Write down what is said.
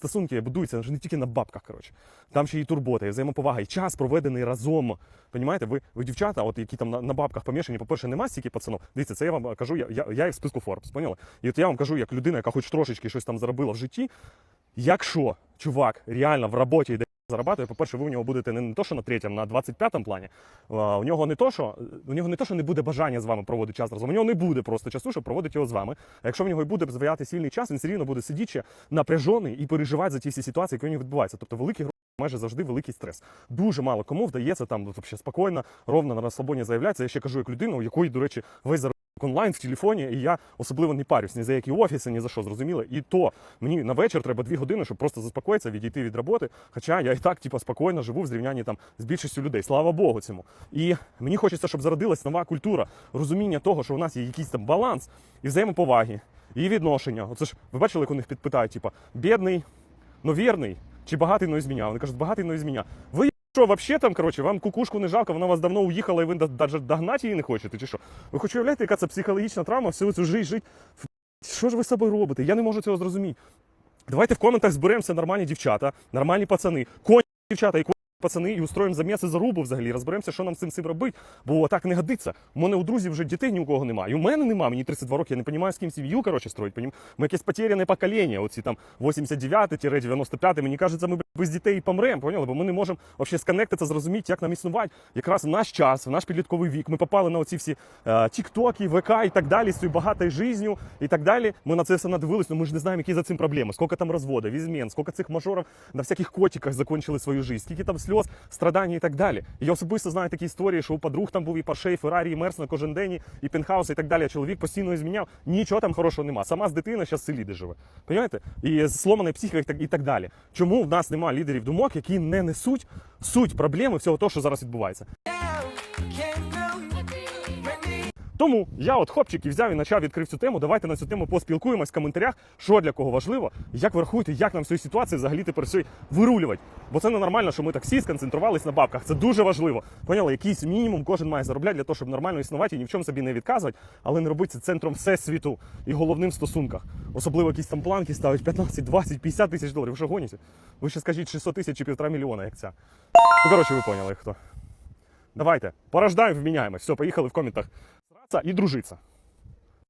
стосунки будуються не тільки на бабках, коротше. Там ще і турбота, і взаємоповага, і час проведений разом. Понімаєте, ви, ви дівчата, от які там на, на бабках помішані, по-перше, нема стільки пацанов. Дивіться, це я вам кажу, я, я, як в списку Forbes, поняли? І от я вам кажу, як людина, яка хоч трошечки щось там заробила в житті. Якщо чувак реально в роботі йде зарабатує, по-перше, ви у нього будете не, то, що на третьому, на 25-му плані. У нього не то, що у нього не то, що не буде бажання з вами проводити час разом. У нього не буде просто часу, щоб проводити його з вами. А якщо в нього і буде зваяти сильний час, він все рівно буде сидіти напряжений і переживати за ті всі ситуації, які у нього відбуваються. Тобто великі майже завжди великий стрес. Дуже мало кому вдається там вообще, спокійно, ровно на розслабоні заявляється. Я ще кажу як людина, у якої, до речі, весь заробіток онлайн в телефоні, і я особливо не парюсь ні за які офіси, ні за що, зрозуміли. І то мені на вечір треба дві години, щоб просто заспокоїтися, відійти від роботи. Хоча я і так, типу, спокійно живу в зрівнянні там з більшістю людей. Слава Богу, цьому. І мені хочеться, щоб зародилась нова культура, розуміння того, що у нас є якийсь там баланс і взаємоповаги, і відношення. Оце ж ви бачили, як у них підпитають, типу, бідний, но вірний, чи багатий, но із мене. Вони кажуть, багатий, но із мене. Ви що, вообще там, коротше, вам кукушку не жалко, вона вас давно уїхала, і ви навіть догнати її не хочете, чи що? Ви хоч уявляєте, яка це психологічна травма, всю цю жить, жить. Що ж ви з собою робите? Я не можу цього зрозуміти. Давайте в коментах зберемося нормальні дівчата, нормальні пацани, коні дівчата і коні пацани, і устроїмо заміси зарубу взагалі. Розберемося, що нам з цим всім робити, бо так не годиться. У мене у друзів вже дітей ні у кого немає. І у мене немає, мені 32 роки, я не розумію, з ким сім'ю коротше строїть. Ми якесь потеряне покоління, оці там 89-95, мені кажеться, ми без дітей і помремо, поняли? Бо ми не можемо взагалі сконектитися, зрозуміти, як нам існувати. Якраз в наш час, в наш підлітковий вік, ми попали на оці всі е, тіктоки, ВК і так далі, з цією багатою життю і так далі. Ми на це все надивились, але ми ж не знаємо, які за цим проблеми. Скільки там розводів, ізмен, скільки цих мажорів на всяких котиках закончили свою життя, скільки там сльоз, страдання і так далі. Я особисто знаю такі історії, що у подруг там був і паршей, Феррарі, і Мерс на кожен день, і пентхаус, і так далі. Чоловік постійно зміняв. Нічого там хорошого нема. Сама з дитина зараз в селі де живе. Понимаєте? І сломана психіка і так далі. Чому в нас немає лідерів думок, які не несуть суть проблеми всього того, що зараз відбувається? Тому я от хопчик і взяв і почав відкрив цю тему. Давайте на цю тему поспілкуємось в коментарях, що для кого важливо, як ви рахуєте, як нам в цій ситуації взагалі тепер все вирулювати. Бо це ненормально, що ми так всі сконцентрувались на бабках. Це дуже важливо. Поняли, якийсь мінімум кожен має заробляти для того, щоб нормально існувати і ні в чому собі не відказувати, але не робити це центром всесвіту і головним в стосунках. Особливо якісь там планки ставить 15, 20, 50 тисяч доларів. Ви що гоніте? Ви ще скажіть 600 тисяч чи півтора мільйона, як ця. Ну, коротше, ви поняли хто. Давайте, порождаємо, вміняємось. Все, поїхали в коментах. І дружиться.